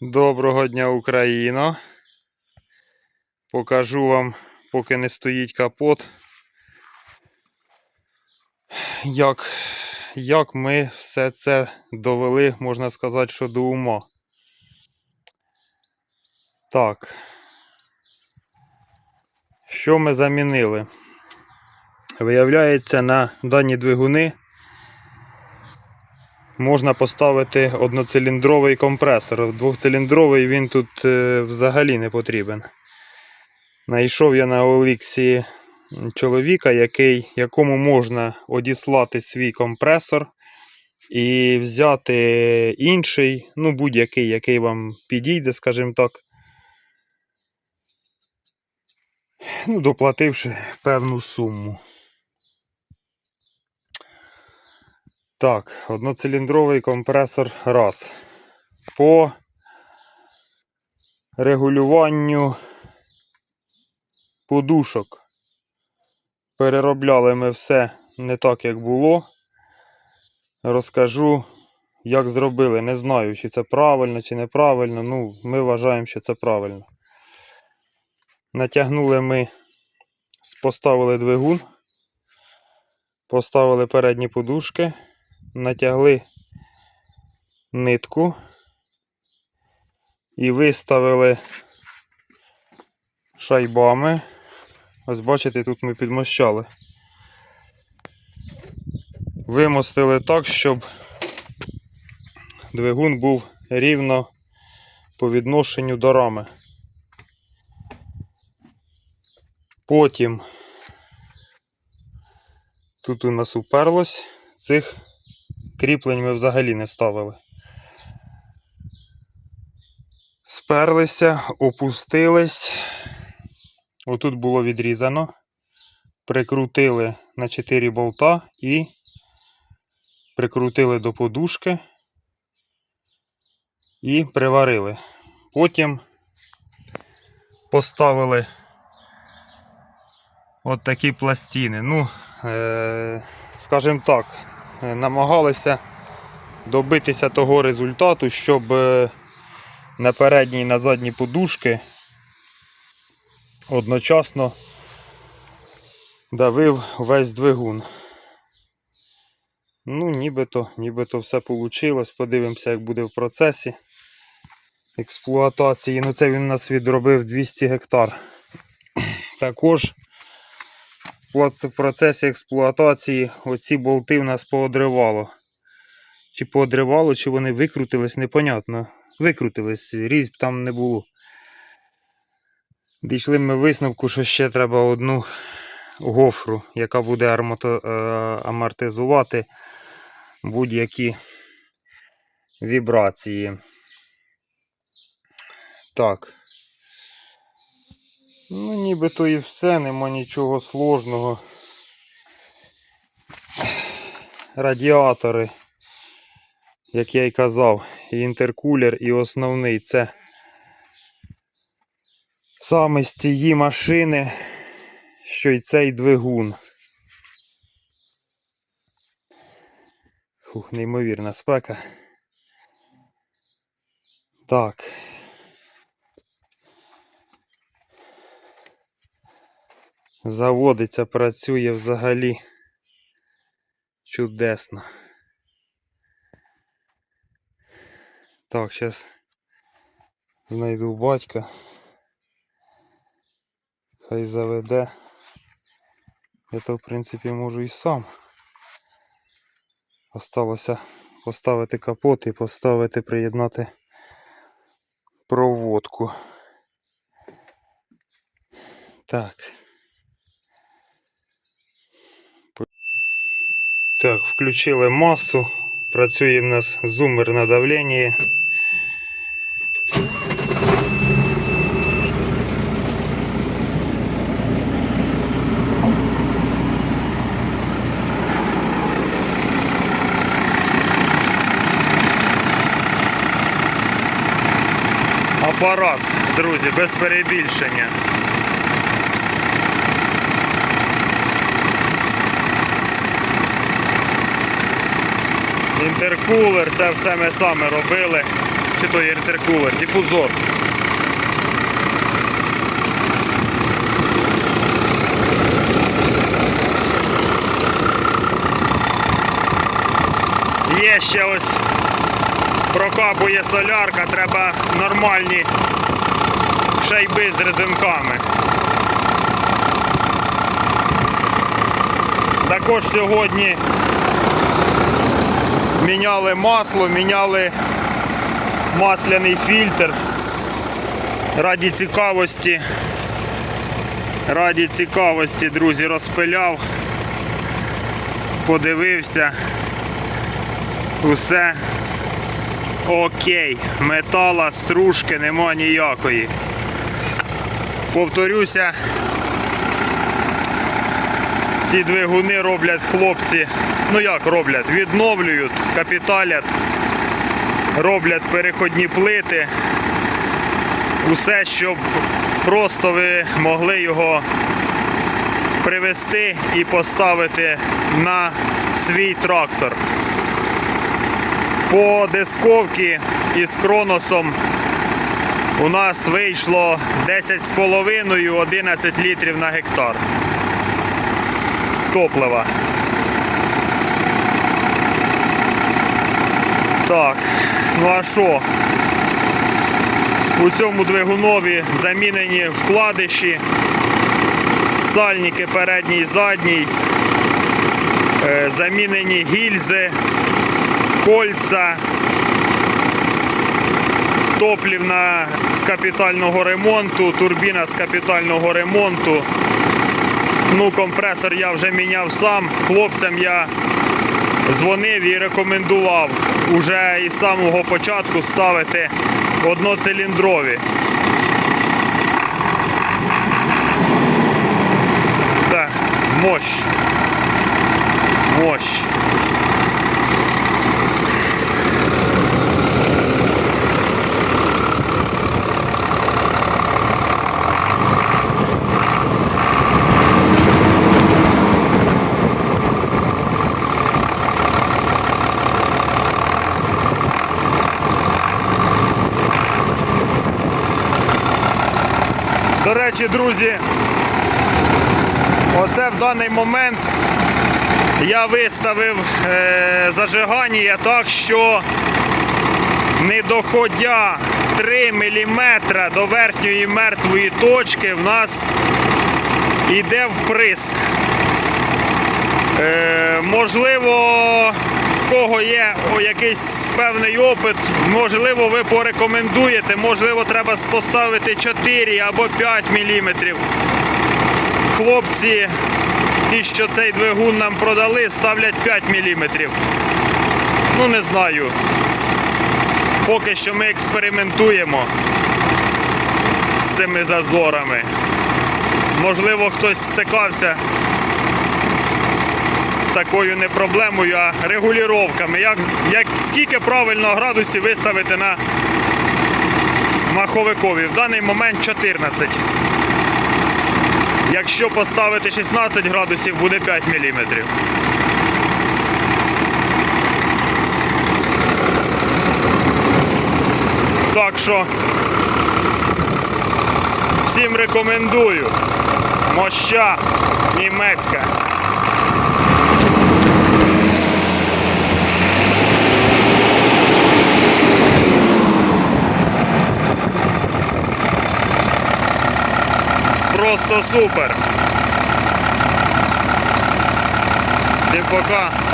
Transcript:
Доброго дня, Україно. Покажу вам, поки не стоїть капот, як, як ми все це довели, можна сказати, що до ума. Так. Що ми замінили? Виявляється, на дані двигуни можна поставити одноциліндровий компресор. Двохциліндровий він тут е, взагалі не потрібен. Знайшов я на Оліксі чоловіка, який, якому можна одіслати свій компресор і взяти інший, ну будь-який, який вам підійде, скажімо так. Ну, доплативши певну суму. Так, одноциліндровий компресор раз. По регулюванню подушок. Переробляли ми все не так, як було. Розкажу, як зробили. Не знаю, чи це правильно, чи неправильно. Ну, ми вважаємо, що це правильно. Натягнули ми, поставили двигун, поставили передні подушки натягли нитку і виставили шайбами. Ось бачите, тут ми підмощали. Вимостили так, щоб двигун був рівно по відношенню до рами. Потім тут у нас уперлось цих кріплень ми взагалі не ставили. Сперлися, опустились. Отут було відрізано. Прикрутили на 4 болта і прикрутили до подушки і приварили. Потім поставили от такі пластини. Ну, е, скажімо так, намагалися добитися того результату, щоб е, на передній і на задній подушки одночасно давив весь двигун. Ну, нібито, нібито все вийшло. Подивимося, як буде в процесі експлуатації. Ну, це він у нас відробив 200 гектар. Також в процесі експлуатації оці болти в нас поодривало. Чи поодривало, чи вони викрутились, непонятно. Викрутились, різьб там не було. Дійшли ми висновку, що ще треба одну гофру, яка буде е, амортизувати будь-які вібрації. Так. Ну, нібито і все, нема нічого сложного. Радіатори, як я й казав, і інтеркулер, і основний це саме з цієї машини, що й цей двигун. Фух, неймовірна спека. Так. Заводиться, працює взагалі чудесно. Так, зараз знайду батька. Хай заведе. Я то в принципі можу і сам. Осталося поставити капот і поставити, приєднати проводку. Так. Включили масу. Працює в нас зумер на давленні. Апарат, друзі, без перебільшення. Інтеркулер, це все ми саме робили. чи той інтеркулер, дифузор. Є ще ось прокапує солярка, треба нормальні шайби з резинками. Також сьогодні міняли масло, міняли масляний фільтр. Раді цікавості. Раді цікавості, друзі, розпиляв, подивився. Усе окей. Метала, стружки нема ніякої. Повторюся, ці двигуни роблять хлопці. Ну як роблять? Відновлюють, капіталять, роблять переходні плити. Усе, щоб просто ви могли його привезти і поставити на свій трактор. По дисковці із кроносом у нас вийшло 10,5-11 літрів на гектар топлива. Так, ну а що? У цьому двигунові замінені вкладиші, сальники передній і задній, е, замінені гільзи, кольца, топлівна з капітального ремонту, турбіна з капітального ремонту. Ну, компресор я вже міняв сам. Хлопцям я дзвонив і рекомендував уже із самого початку ставити одноциліндрові. Так, мощ. Мощ. До речі, друзі, оце в даний момент я виставив е, зажигання так, що не доходя 3 мм до верхньої мертвої точки, в нас йде вприск. Е, можливо, в кого є якийсь певний опит, можливо, ви порекомендуєте, можливо, треба поставити 4 або 5 мм. Хлопці, ті, що цей двигун нам продали, ставлять 5 мм. Ну, не знаю. Поки що ми експериментуємо з цими зазорами. Можливо, хтось стикався такою не проблемою, а регулюваннями. Як, як, скільки правильно градусів виставити на маховикові? В даний момент 14. Якщо поставити 16 градусів, буде 5 мм. Так що всім рекомендую. Моща німецька. Просто супер. Всім пока.